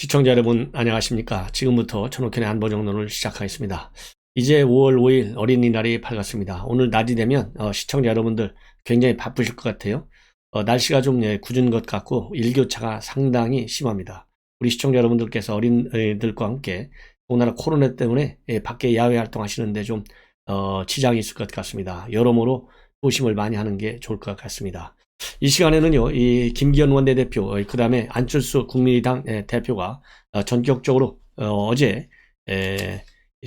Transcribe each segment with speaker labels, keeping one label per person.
Speaker 1: 시청자 여러분 안녕하십니까? 지금부터 천옥현의 안보정론을 시작하겠습니다. 이제 5월 5일 어린이날이 밝았습니다. 오늘 낮이 되면 어, 시청자 여러분들 굉장히 바쁘실 것 같아요. 어, 날씨가 좀 예, 굳은 것 같고 일교차가 상당히 심합니다. 우리 시청자 여러분들께서 어린이들과 함께 오나라 코로나 때문에 예, 밖에 야외 활동하시는데 좀 어, 지장이 있을 것 같습니다. 여러모로 조심을 많이 하는 게 좋을 것 같습니다 이 시간에는요, 이 김기현 원내대표, 그 다음에 안철수 국민의당 예, 대표가 어, 전격적으로 어, 제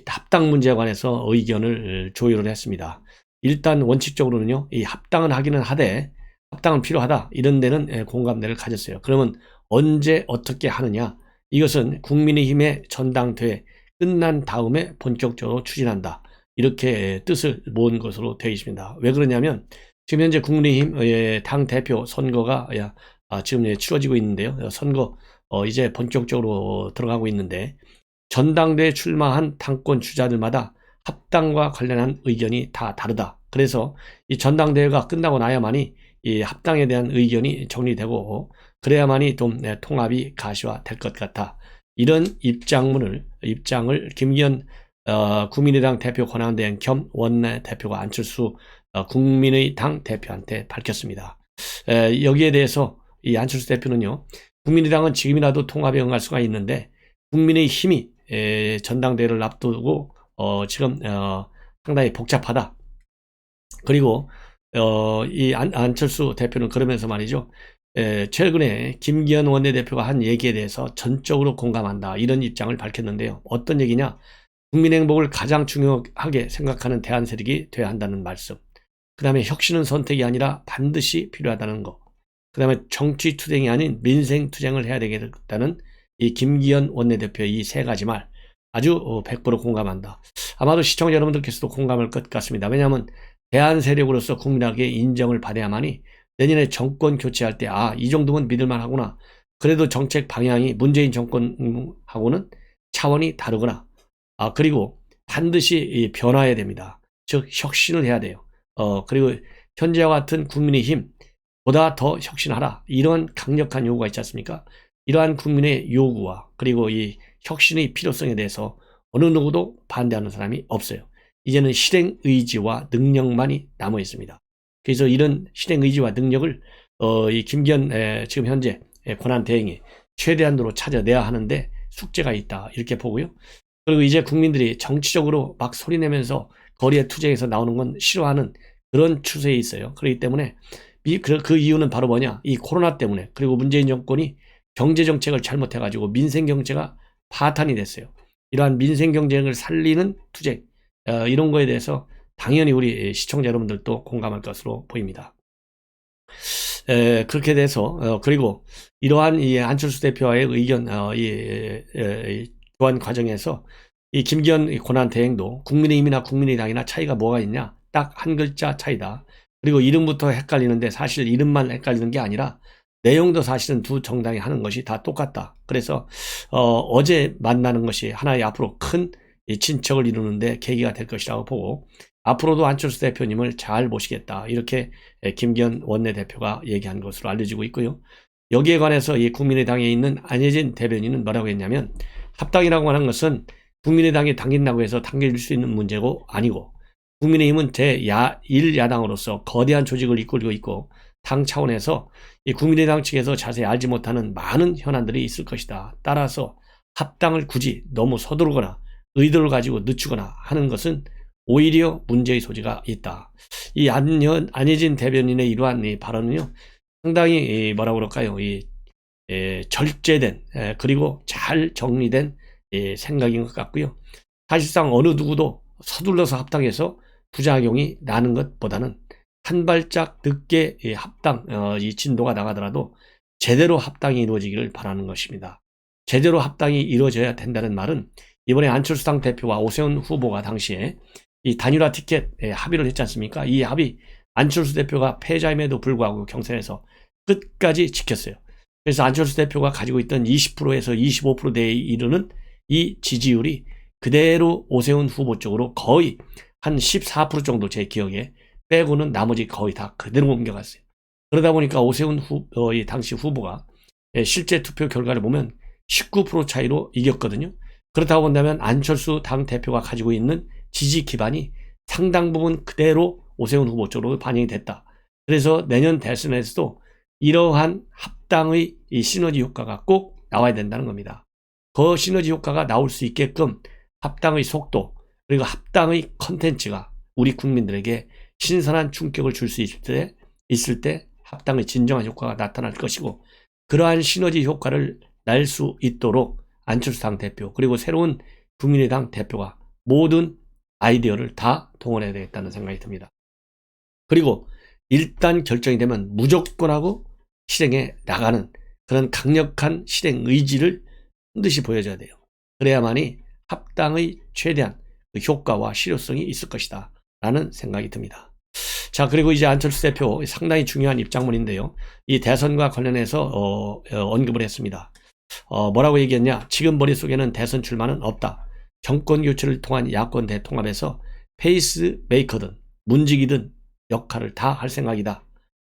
Speaker 1: 합당 문제에 관해서 의견을 조율을 했습니다. 일단 원칙적으로는요, 이 합당은 하기는 하되 합당은 필요하다 이런 데는 예, 공감대를 가졌어요. 그러면 언제 어떻게 하느냐? 이것은 국민의힘의 전당대회 끝난 다음에 본격적으로 추진한다. 이렇게 뜻을 모은 것으로 되어 있습니다. 왜 그러냐면 지금 현재 국민의힘 예, 당 대표 선거가 아, 지금 치러지고 있는데요. 선거 어, 이제 본격적으로 들어가고 있는데 전당대에 출마한 당권 주자들마다 합당과 관련한 의견이 다 다르다. 그래서 이 전당대회가 끝나고 나야만이 이 합당에 대한 의견이 정리되고 그래야만이 좀 네, 통합이 가시화될 것 같아. 이런 입장문을 입장을 김기현 어, 국민의당 대표 권한대행 겸 원내 대표가 안철수 어, 국민의 당 대표한테 밝혔습니다. 에, 여기에 대해서 이 안철수 대표는요, 국민의당은 지금이라도 통합에 응할 수가 있는데 국민의 힘이 에, 전당대회를 앞두고 어, 지금 어, 상당히 복잡하다. 그리고 어, 이 안, 안철수 대표는 그러면서 말이죠. 에, 최근에 김기현 원내대표가 한 얘기에 대해서 전적으로 공감한다. 이런 입장을 밝혔는데요. 어떤 얘기냐? 국민의 행복을 가장 중요하게 생각하는 대한 세력이 돼야 한다는 말씀. 그 다음에 혁신은 선택이 아니라 반드시 필요하다는 거. 그 다음에 정치 투쟁이 아닌 민생 투쟁을 해야 되겠다는 이 김기현 원내대표의 이 세 가지 말 아주 100% 어, 공감한다. 아마도 시청자 여러분들께서도 공감할 것 같습니다. 왜냐하면 대한 세력으로서 국민에게 인정을 받아야만이 내년에 정권 교체할 때 아, 이 정도면 믿을만 하구나. 그래도 정책 방향이 문재인 정권하고는 차원이 다르구나. 아, 그리고 반드시 변화해야 됩니다. 즉, 혁신을 해야 돼요. 어, 그리고 현재와 같은 국민의힘 보다 더 혁신하라. 이런 강력한 요구가 있지 않습니까? 이러한 국민의 요구와 그리고 이 혁신의 필요성에 대해서 어느 누구도 반대하는 사람이 없어요. 이제는 실행 의지와 능력만이 남아 있습니다. 그래서 이런 실행 의지와 능력을 어, 이 김기현 에, 지금 현재 권한 대행이 최대한으로 찾아내야 하는데 숙제가 있다 이렇게 보고요. 그리고 이제 국민들이 정치적으로 막 소리내면서 거리에 투쟁에서 나오는 건 싫어하는 그런 추세에 있어요. 그렇기 때문에 그, 그 이유는 바로 뭐냐? 이 코로나 때문에 그리고 문재인 정권이 경제 정책을 잘못해가지고 민생 경제가 파탄이 됐어요. 이러한 민생 경쟁을 살리는 투쟁 어, 이런 거에 대해서 당연히 우리 시청자 여러분들도 공감할 것으로 보입니다. 에, 그렇게 돼서 어, 그리고 이러한 이 안철수 대표와의 의견 어, 이, 이 교환 과정에서 이 김기현 권한 대행도 국민의힘이나 국민의당이나 차이가 뭐가 있냐? 딱 한 글자 차이다. 그리고 이름부터 헷갈리는데 사실 이름만 헷갈리는 게 아니라 내용도 사실은 두 정당이 하는 것이 다 똑같다. 그래서 어, 제 만나는 것이 하나의 앞으로 큰 친척을 이루는데 계기가 될 것이라고 보고 앞으로도 안철수 대표님을 잘 모시겠다. 이렇게 김기현 원내대표가 얘기한 것으로 알려지고 있고요. 여기에 관해서 이 국민의당에 있는 안혜진 대변인은 뭐라고 했냐면 합당이라고 하는 것은 국민의당이 당긴다고 해서 당길 수 있는 문제고 아니고 국민의힘은 제1 야당으로서 거대한 조직을 이끌고 있고 당 차원에서 이 국민의당 측에서 자세히 알지 못하는 많은 현안들이 있을 것이다. 따라서 합당을 굳이 너무 서두르거나 의도를 가지고 늦추거나 하는 것은 오히려 문제의 소지가 있다. 이 안현, 안혜진 대변인의 이러한 이 발언은요, 상당히 뭐라고 그럴까요? 이 에, 절제된 에, 그리고 잘 정리된 예, 생각인 것 같고요. 사실상 어느 누구도 서둘러서 합당해서 부작용이 나는 것보다는 한 발짝 늦게 합당 어, 이 진도가 나가더라도 제대로 합당이 이루어지기를 바라는 것입니다. 제대로 합당이 이루어져야 된다는 말은 이번에 안철수 당 대표와 오세훈 후보가 당시에 이 단일화 티켓 합의를 했지 않습니까? 이 합의 안철수 대표가 패자임에도 불구하고 경선에서 끝까지 지켰어요. 그래서 안철수 대표가 가지고 있던 20%에서 25%대에 이르는 이 지지율이 그대로 오세훈 후보 쪽으로 거의 한 14% 정도 제 기억에 빼고는 나머지 거의 다 그대로 옮겨갔어요. 그러다 보니까 오세훈 후, 어, 이 당시 후보가 예, 실제 투표 결과를 보면 19% 차이로 이겼거든요. 그렇다고 본다면 안철수 당 대표가 가지고 있는 지지 기반이 상당 부분 그대로 오세훈 후보 쪽으로 반영이 됐다. 그래서 내년 대선에서도 이러한 합당의 이 시너지 효과가 꼭 나와야 된다는 겁니다. 그 시너지 효과가 나올 수 있게끔 합당의 속도 그리고 합당의 컨텐츠가 우리 국민들에게 신선한 충격을 줄 수 있을 때, 있을 때 합당의 진정한 효과가 나타날 것이고 그러한 시너지 효과를 날 수 있도록 안철수 당 대표 그리고 새로운 국민의당 대표가 모든 아이디어를 다 동원해야 되겠다는 생각이 듭니다. 그리고 일단 결정이 되면 무조건 하고 실행에 나가는 그런 강력한 실행 의지를 반드시 보여줘야 돼요. 그래야만이 합당의 최대한 그 효과와 실효성이 있을 것이다. 라는 생각이 듭니다. 자, 그리고 이제 안철수 대표 상당히 중요한 입장문인데요. 이 대선과 관련해서 어, 어, 언급을 했습니다. 어, 뭐라고 얘기했냐? 지금 머릿속에는 대선 출마는 없다. 정권 교체를 통한 야권 대통합에서 페이스 메이커든 문직이든 역할을 다 할 생각이다.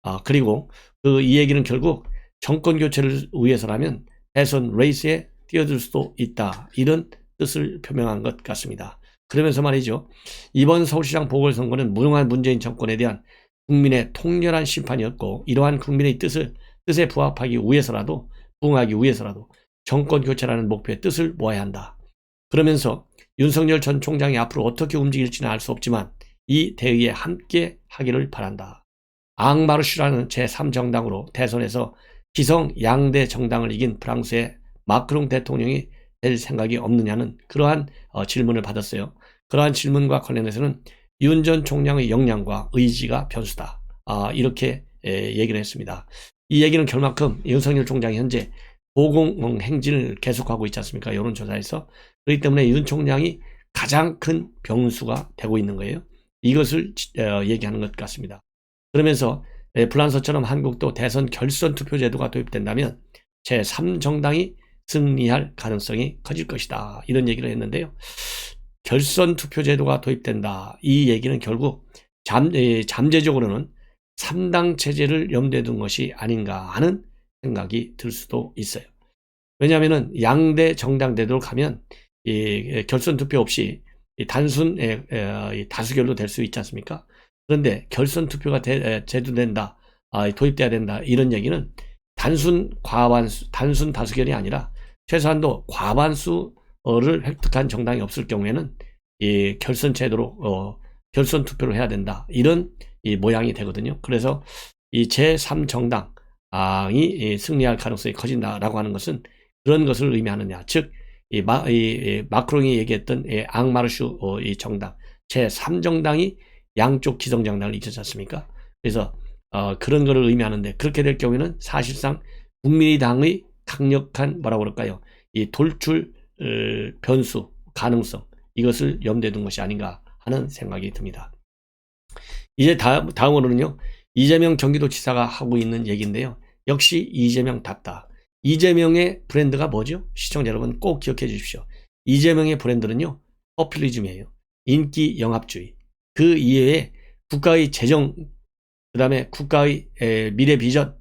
Speaker 1: 아, 그리고 그 이 얘기는 결국 정권 교체를 위해서라면 대선 레이스에 뛰어들 수도 있다. 이런 뜻을 표명한 것 같습니다. 그러면서 말이죠. 이번 서울시장 보궐선거는 무능한 문재인 정권에 대한 국민의 통렬한 심판이었고 이러한 국민의 뜻을 뜻에 부합하기 위해서라도 부응하기 위해서라도 정권 교체라는 목표의 뜻을 모아야 한다. 그러면서 윤석열 전 총장이 앞으로 어떻게 움직일지는 알 수 없지만 이 대의에 함께 하기를 바란다. 앙마르슈라는 제3정당으로 대선에서 기성 양대 정당을 이긴 프랑스의 마크롱 대통령이 될 생각이 없느냐는 그러한 어, 질문을 받았어요. 그러한 질문과 관련해서는 윤 전 총장의 역량과 의지가 변수다. 아, 이렇게 에, 얘기를 했습니다. 이 얘기는 결만큼 윤석열 총장이 현재 보공 행진을 계속하고 있지 않습니까? 여론조사에서. 그렇기 때문에 윤 총장이 가장 큰 병수가 되고 있는 거예요. 이것을 어, 얘기하는 것 같습니다. 그러면서 에, 프랑스처럼 한국도 대선 결선 투표 제도가 도입된다면 제3정당이 승리할 가능성이 커질 것이다. 이런 얘기를 했는데요. 결선 투표 제도가 도입된다. 이 얘기는 결국 잠, 잠재적으로는 3당 체제를 염두에 둔 것이 아닌가 하는 생각이 들 수도 있어요. 왜냐하면 양대 정당대로 가면 이 결선 투표 없이 단순 다수결로 될 수 있지 않습니까? 그런데 결선 투표가 제도된다, 아, 도입돼야 된다 이런 얘기는 단순 과반수, 단순 다수결이 아니라 최소한도 과반수를 획득한 정당이 없을 경우에는 이 결선 제도로 어, 결선 투표를 해야 된다 이런 이 모양이 되거든요. 그래서 이 제3 정당이 승리할 가능성이 커진다라고 하는 것은 그런 것을 의미하느냐, 즉 이, 마, 이, 마크롱이 얘기했던 이 앙마르슈 어, 이 정당 제3 정당이 양쪽 기성 정당을 이겼지 않습니까? 그래서 어, 그런 것을 의미하는데 그렇게 될 경우에는 사실상 국민의당의 강력한 뭐라고 그럴까요? 이 돌출 어, 변수 가능성 이것을 염두에 둔 것이 아닌가 하는 생각이 듭니다. 이제 다음, 다음으로는요. 이재명 경기도지사가 하고 있는 얘기인데요. 역시 이재명답다. 이재명의 브랜드가 뭐죠? 시청자 여러분 꼭 기억해 주십시오. 이재명의 브랜드는요. 포퓰리즘이에요. 인기 영합주의. 그 이외에 국가의 재정, 그 다음에 국가의 미래 비전,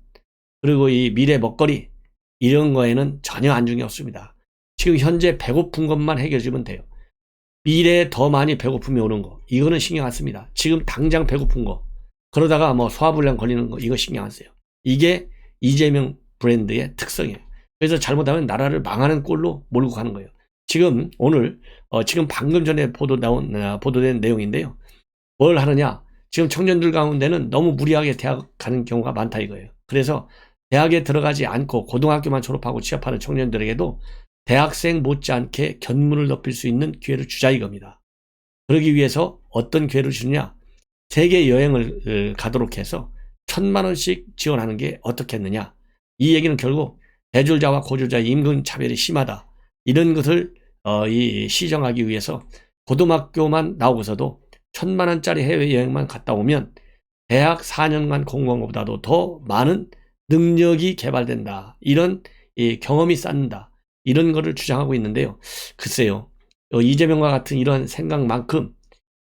Speaker 1: 그리고 이 미래 먹거리, 이런 거에는 전혀 안중이 없습니다. 지금 현재 배고픈 것만 해결해주면 돼요. 미래에 더 많이 배고픔이 오는 거 이거는 신경 안 씁니다. 지금 당장 배고픈 거 그러다가 뭐 소화불량 걸리는 거 이거 신경 안 써요. 이게 이재명 브랜드의 특성이에요. 그래서 잘못하면 나라를 망하는 꼴로 몰고 가는 거예요. 지금 오늘 어, 지금 방금 전에 보도 나온 어, 보도된 내용인데요. 뭘 하느냐? 지금 청년들 가운데는 너무 무리하게 대학 가는 경우가 많다 이거예요. 그래서 대학에 들어가지 않고 고등학교만 졸업하고 취업하는 청년들에게도 대학생 못지않게 견문을 높일 수 있는 기회를 주자 이겁니다. 그러기 위해서 어떤 기회를 주느냐? 세계 여행을 어, 가도록 해서 천만 원씩 지원하는 게 어떻겠느냐? 이 얘기는 결국 대졸자와 고졸자의 임금 차별이 심하다. 이런 것을 어, 이 시정하기 위해서 고등학교만 나오고서도 천만 원짜리 해외 여행만 갔다 오면 대학 4년간 공부한 것보다도 더 많은 능력이 개발된다. 이런 경험이 쌓는다. 이런 거를 주장하고 있는데요. 글쎄요. 어, 이재명과 같은 이런 생각만큼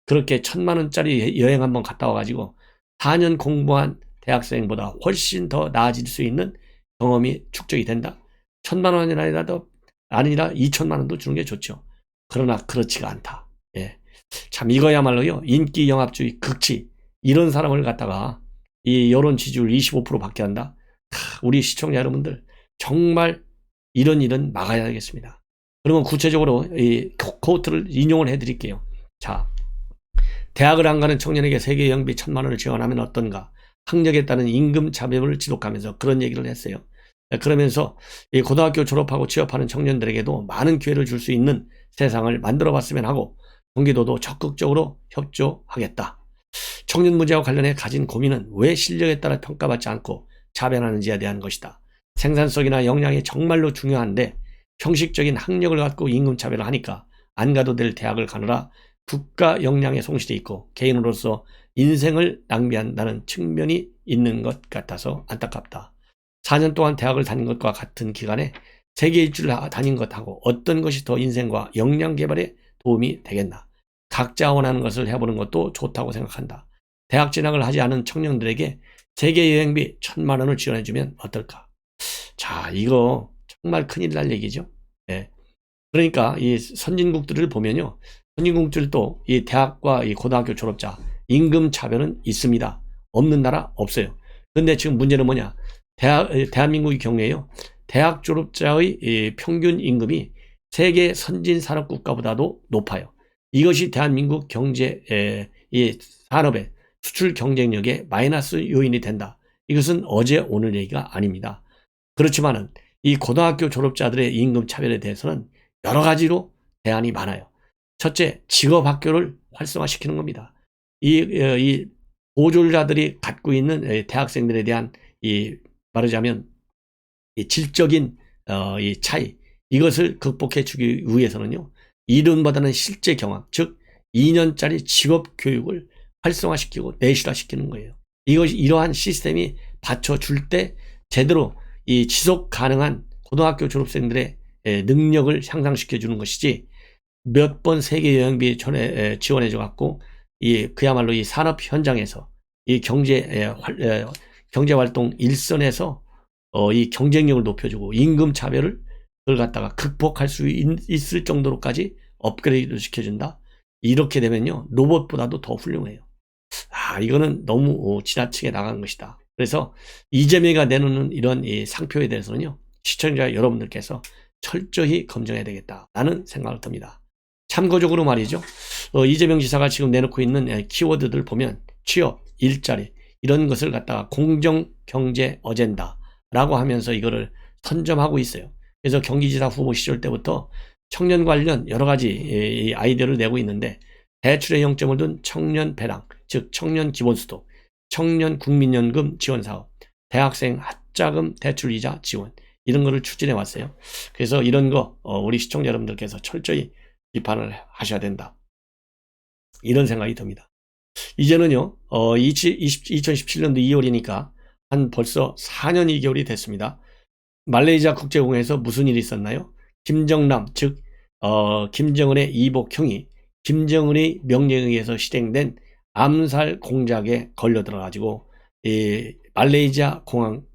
Speaker 1: 그렇게 천만 원짜리 여행 한번 갔다 와가지고 4년 공부한 대학생보다 훨씬 더 나아질 수 있는 경험이 축적이 된다. 천만 원이 아니라도 아니라 2천만 원도 주는 게 좋죠. 그러나 그렇지가 않다. 예. 참 이거야말로요. 인기 영합주의 극치 이런 사람을 갖다가 이 여론 지지율 25% 받게 한다. 하, 우리 시청자 여러분들 정말 이런 일은 막아야 되겠습니다. 그러면 구체적으로 이 코- 코트를 인용을 해드릴게요. 자, 대학을 안 가는 청년에게 세계 영비 천만 원을 지원하면 어떤가? 학력에 따른 임금 차별을 지속하면서 그런 얘기를 했어요. 그러면서 이 고등학교 졸업하고 취업하는 청년들에게도 많은 기회를 줄 수 있는 세상을 만들어 봤으면 하고 경기도도 적극적으로 협조하겠다. 청년 문제와 관련해 가진 고민은 왜 실력에 따라 평가받지 않고 차별하는지에 대한 것이다. 생산성이나 역량이 정말로 중요한데 형식적인 학력을 갖고 임금 차별을 하니까 안 가도 될 대학을 가느라 국가 역량에 송실이 있고 개인으로서 인생을 낭비한다는 측면이 있는 것 같아서 안타깝다. 4년 동안 대학을 다닌 것과 같은 기간에 세계 일주를 다닌 것하고 어떤 것이 더 인생과 역량 개발에 도움이 되겠나. 각자 원하는 것을 해보는 것도 좋다고 생각한다. 대학 진학을 하지 않은 청년들에게 세계 여행비 천만 원을 지원해주면 어떨까? 자, 이거 정말 큰일 날 얘기죠. 예. 그러니까 이 선진국들을 보면요. 선진국들도 이 대학과 이 고등학교 졸업자 임금 차별은 있습니다. 없는 나라 없어요. 근데 지금 문제는 뭐냐? 대학, 대한민국의 경우에요. 대학 졸업자의 이 평균 임금이 세계 선진 산업 국가보다도 높아요. 이것이 대한민국 경제, 에, 이 산업의 수출 경쟁력에 마이너스 요인이 된다. 이것은 어제 오늘 얘기가 아닙니다. 그렇지만은 이 고등학교 졸업자들의 임금 차별에 대해서는 여러 가지로 대안이 많아요. 첫째, 직업 학교를 활성화시키는 겁니다. 이, 어, 이 보졸자들이 갖고 있는 에, 대학생들에 대한 이 말하자면 이 질적인 어, 이 차이 이것을 극복해 주기 위해서는요. 이론보다는 실제 경험, 즉 2년짜리 직업 교육을 활성화시키고 내실화시키는 거예요. 이것이 이러한 시스템이 받쳐줄 때 제대로 이 지속 가능한 고등학교 졸업생들의 에, 능력을 향상시켜 주는 것이지 몇 번 세계 여행비 전에 지원해 줘 갖고 이 그야말로 이 산업 현장에서 이 경제 경제 활동 일선에서 어, 이 경쟁력을 높여주고 임금 차별을 그걸 갖다가 극복할 수 있, 있을 정도로까지 업그레이드 시켜준다. 이렇게 되면요 로봇보다도 더 훌륭해요. 아 이거는 너무 어, 지나치게 나간 것이다. 그래서 이재명이가 내놓는 이런 이 상표에 대해서는요 시청자 여러분들께서 철저히 검증해야 되겠다라는 생각을 듭니다. 참고적으로 말이죠. 어, 이재명 지사가 지금 내놓고 있는 에, 키워드들 보면 취업, 일자리 이런 것을 갖다가 공정 경제 어젠다라고 하면서 이거를 선점하고 있어요. 그래서 경기지사 후보 시절 때부터 청년 관련 여러 가지 이- 이 아이디어를 내고 있는데 대출의 영점을 둔 청년 배당, 즉 청년 기본수도, 청년 국민연금 지원 사업, 대학생 학자금 대출 이자 지원 이런 거를 추진해 왔어요. 그래서 이런 거 어, 우리 시청자 여러분들께서 철저히 비판을 하셔야 된다. 이런 생각이 듭니다. 이제는요, 어, 2017년도 2월이니까 한 벌써 4년 2개월이 됐습니다. 말레이시아 국제공항에서 무슨 일이 있었나요? 김정남, 즉, 어, 김정은의 이복 형이 김정은의 명령에 의해서 실행된 암살 공작에 걸려 들어가지고, 이 말레이시아 공항,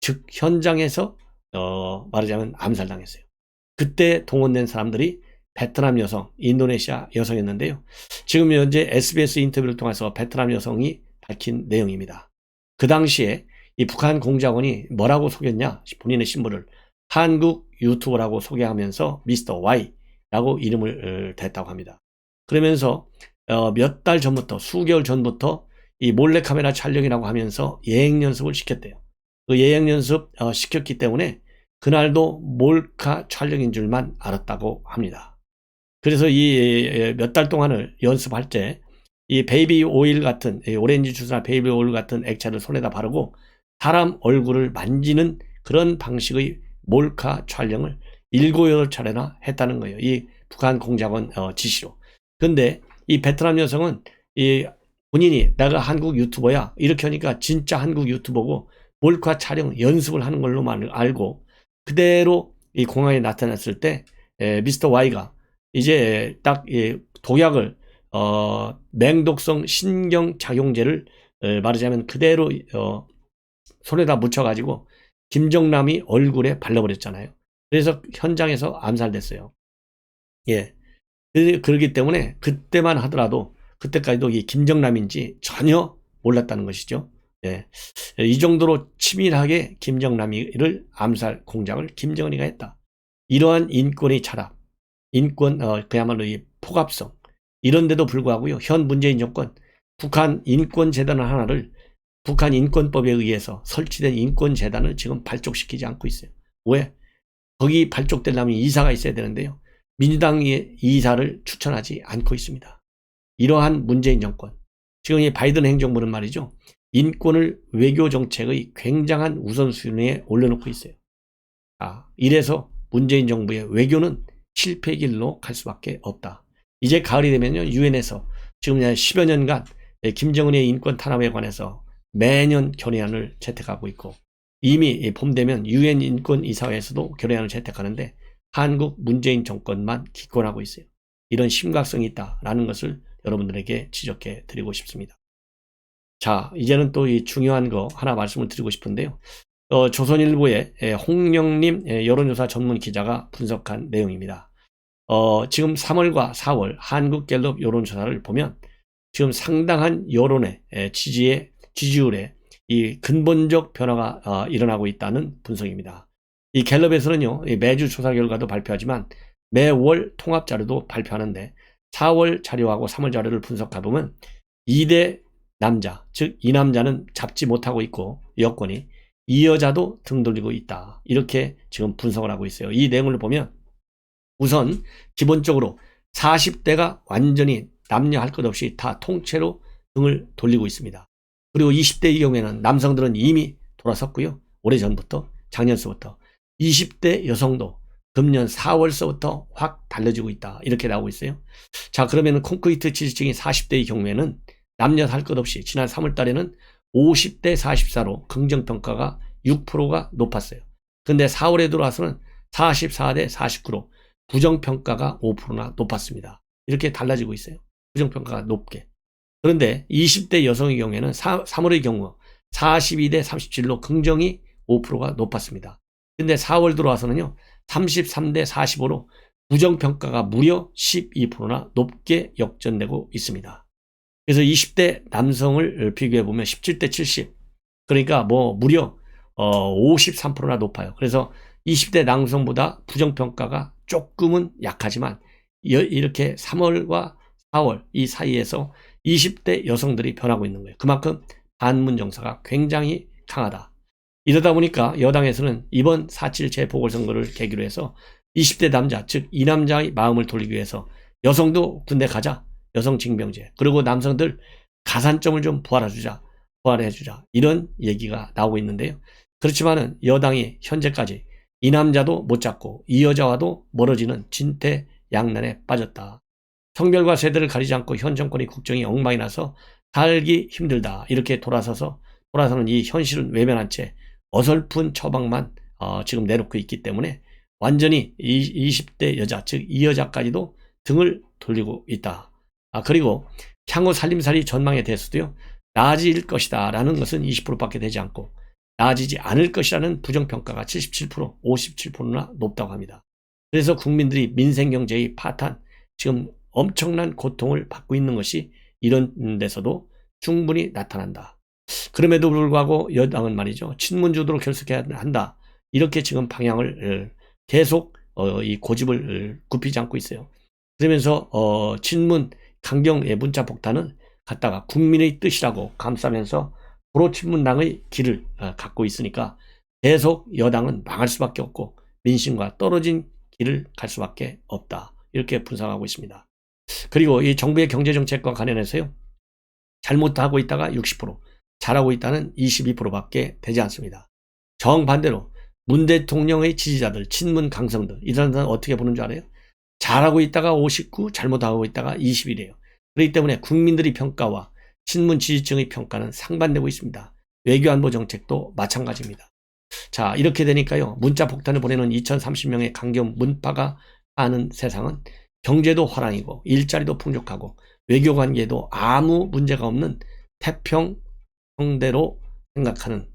Speaker 1: 즉, 현장에서, 어, 말하자면 암살당했어요. 그때 동원된 사람들이 베트남 여성, 인도네시아 여성이었는데요. 지금 현재 SBS 인터뷰를 통해서 베트남 여성이 밝힌 내용입니다. 그 당시에 이 북한 공작원이 뭐라고 속였냐? 본인의 신분을 한국 유튜버라고 소개하면서 미스터 Y라고 이름을 어, 댔다고 합니다. 그러면서 어, 몇 달 전부터 수개월 전부터 이 몰래카메라 촬영이라고 하면서 예행 연습을 시켰대요. 그 예행 연습 어, 시켰기 때문에 그날도 몰카 촬영인 줄만 알았다고 합니다. 그래서 이 몇 달 동안을 연습할 때 이 베이비 오일 같은 이 오렌지 주스나 베이비 오일 같은 액체를 손에다 바르고 사람 얼굴을 만지는 그런 방식의 몰카 촬영을 일곱 여덟 차례나 했다는 거예요. 이 북한 공작원 어, 지시로. 근데 이 베트남 여성은 이 본인이 내가 한국 유튜버야 이렇게 하니까 진짜 한국 유튜버고 몰카 촬영 연습을 하는 걸로만 알고 그대로 이 공항에 나타났을 때 에, 미스터 Y가 이제 딱 이 독약을 어, 맹독성 신경작용제를 에, 말하자면 그대로 어, 손에다 묻혀가지고 김정남이 얼굴에 발라버렸잖아요. 그래서 현장에서 암살됐어요. 예. 그- 그렇기 때문에 그때만 하더라도 그때까지도 이 김정남인지 전혀 몰랐다는 것이죠. 예. 이 정도로 치밀하게 김정남이를 암살 공작을 김정은이가 했다. 이러한 인권의 철학, 인권 어, 그야말로 이 폭압성 이런데도 불구하고요. 현 문재인 정권 북한 인권 재단 하나를 북한 인권법에 의해서 설치된 인권 재단을 지금 발족시키지 않고 있어요. 왜? 거기 발족되려면 이사가 있어야 되는데요. 민주당의 이사를 추천하지 않고 있습니다. 이러한 문재인 정권, 지금 이 바이든 행정부는 말이죠. 인권을 외교 정책의 굉장한 우선순위에 올려놓고 있어요. 아, 이래서 문재인 정부의 외교는 실패 길로 갈 수밖에 없다. 이제 가을이 되면요, 유엔에서 지금 10여 년간 김정은의 인권 탄압에 관해서 매년 결의안을 채택하고 있고 이미 봄 되면 유엔 인권 이사회에서도 결의안을 채택하는데 한국 문재인 정권만 기권하고 있어요. 이런 심각성이 있다라는 것을 여러분들에게 지적해 드리고 싶습니다. 자, 이제는 또 이 중요한 거 하나 말씀을 드리고 싶은데요. 어, 조선일보의 에, 홍영님 에, 여론조사 전문 기자가 분석한 내용입니다. 어, 지금 3월과 4월 한국갤럽 여론조사를 보면 지금 상당한 여론의 에, 지지에 지지율에 이 근본적 변화가 어, 일어나고 있다는 분석입니다. 이 갤럽에서는요 이 매주 조사 결과도 발표하지만 매월 통합 자료도 발표하는데 4월 자료하고 3월 자료를 분석해 보면 2대 남자 즉 이 남자는 잡지 못하고 있고 여권이 이 여자도 등 돌리고 있다 이렇게 지금 분석을 하고 있어요. 이 내용을 보면 우선 기본적으로 40대가 완전히 남녀 할 것 없이 다 통째로 등을 돌리고 있습니다. 그리고 20대의 경우에는 남성들은 이미 돌아섰고요. 오래전부터, 작년서부터. 20대 여성도 금년 4월서부터 확 달라지고 있다. 이렇게 나오고 있어요. 자, 그러면 콘크리트 지지층이 40대의 경우에는 남녀 할 것 없이 지난 3월 달에는 50대 44로 긍정평가가 6%가 높았어요. 근데 4월에 들어와서는 44대 49로 부정평가가 5%나 높았습니다. 이렇게 달라지고 있어요. 부정평가가 높게. 그런데 20대 여성의 경우에는 4, 3월의 경우 42대 37로 긍정이 5%가 높았습니다. 근데 4월 들어와서는요, 33대 45로 부정평가가 무려 12%나 높게 역전되고 있습니다. 그래서 20대 남성을 비교해보면 17대 70. 그러니까 뭐 무려 어 53%나 높아요. 그래서 20대 남성보다 부정평가가 조금은 약하지만 여- 이렇게 3월과 4월 이 사이에서 20대 여성들이 변하고 있는 거예요. 그만큼 반문 정서가 굉장히 강하다. 이러다 보니까 여당에서는 이번 4.7 재보궐선거를 계기로 해서 20대 남자, 즉 이 남자의 마음을 돌리기 위해서 여성도 군대 가자, 여성 징병제, 그리고 남성들 가산점을 좀 부활해주자, 부활해주자 이런 얘기가 나오고 있는데요. 그렇지만은 여당이 현재까지 이 남자도 못 잡고 이 여자와도 멀어지는 진퇴 양난에 빠졌다. 성별과 세대를 가리지 않고 현 정권의 국정이 엉망이 나서 살기 힘들다. 이렇게 돌아서서 돌아서는 이 현실을 외면한 채 어설픈 처방만 어, 지금 내놓고 있기 때문에 완전히 이 20대 여자, 즉 이 여자까지도 등을 돌리고 있다. 아, 그리고 향후 살림살이 전망에 대해서도요, 나아질 것이다 라는 것은 20%밖에 되지 않고, 나아지지 않을 것이라는 부정평가가 77%, 57%나 높다고 합니다. 그래서 국민들이 민생경제의 파탄, 지금 엄청난 고통을 받고 있는 것이 이런 데서도 충분히 나타난다. 그럼에도 불구하고 여당은 말이죠. 친문주도로 결석해야 한다. 이렇게 지금 방향을 어, 계속 어, 이 고집을 어, 굽히지 않고 있어요. 그러면서 어, 친문 강경의 문자 폭탄은 갖다가 국민의 뜻이라고 감싸면서 프로 친문당의 길을 어, 갖고 있으니까 계속 여당은 망할 수밖에 없고 민심과 떨어진 길을 갈 수밖에 없다. 이렇게 분석하고 있습니다. 그리고 이 정부의 경제정책과 관련해서요. 잘못하고 있다가 60%, 잘하고 있다는 22%밖에 되지 않습니다. 정반대로 문 대통령의 지지자들, 친문 강성들, 이런 사람은 어떻게 보는 줄 알아요? 잘하고 있다가 59, 잘못하고 있다가 21이에요. 그렇기 때문에 국민들의 평가와 친문 지지층의 평가는 상반되고 있습니다. 외교안보 정책도 마찬가지입니다. 자, 이렇게 되니까요. 문자 폭탄을 보내는 2030명의 강경 문파가 하는 세상은 경제도 화랑이고 일자리도 풍족하고 외교 관계도 아무 문제가 없는 태평 성대로 생각하는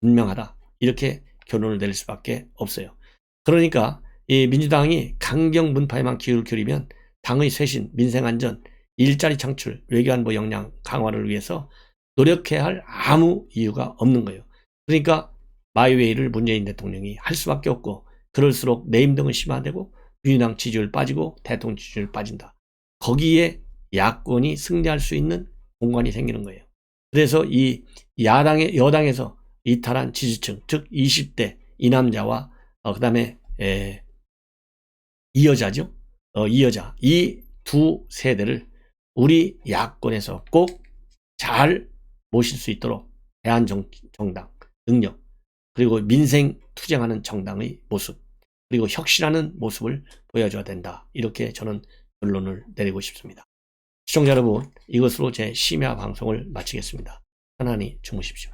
Speaker 1: 분명하다. 이렇게 결론을 내릴 수밖에 없어요. 그러니까 이 민주당이 강경 문파에만 기울을 기울이면 당의 쇄신, 민생 안전, 일자리 창출, 외교안보 역량 강화를 위해서 노력해야 할 아무 이유가 없는 거예요. 그러니까 마이웨이를 문재인 대통령이 할 수밖에 없고 그럴수록 내임 등은 심화되고 민주당 지지율 빠지고 대통령 지지율 빠진다. 거기에 야권이 승리할 수 있는 공간이 생기는 거예요. 그래서 이 야당의 여당에서 이탈한 지지층, 즉 20대 이 남자와 어, 그다음에 에, 이 여자죠. 어, 이 여자 이 두 세대를 우리 야권에서 꼭 잘 모실 수 있도록 대한정당 능력 그리고 민생 투쟁하는 정당의 모습 그리고 혁신하는 모습을 보여줘야 된다. 이렇게 저는 결론을 내리고 싶습니다. 시청자 여러분, 이것으로 제 심야 방송을 마치겠습니다. 편안히 주무십시오.